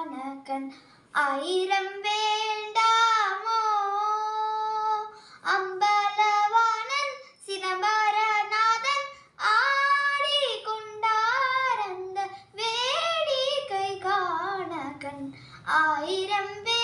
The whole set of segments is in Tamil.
கண் ஆயிரம் வேண்டாமோ? அம்பலவாணன் சிதம்பரநாதன் ஆடி கொண்டார் அந்த வேடிக்கை காண கண் ஆயிரம் வே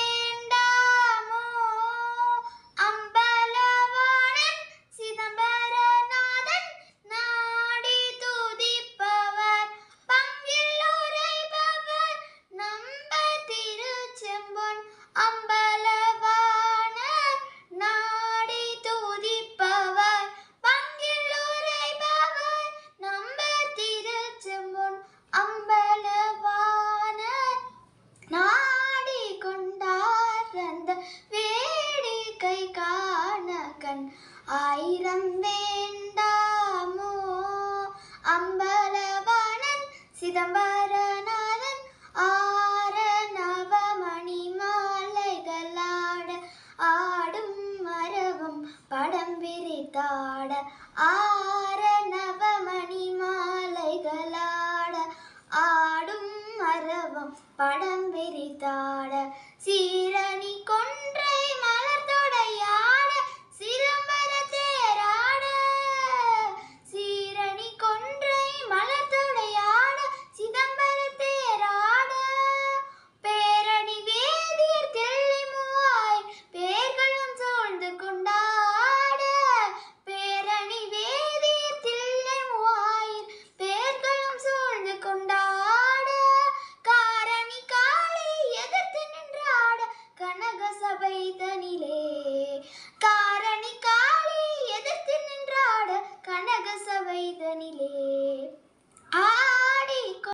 காண கண் ஆயிரம் வேண்டாமோ? அம்பலவாணன் சிதம்பரநாதன் ஆர நவமணி ஆட ஆடும் மரபும் படம் விரித்தாட ஆர நவமணி மாலைகளாட ஆடும் மரபம் படம் விரித்தாட சீ कनक सभ नीले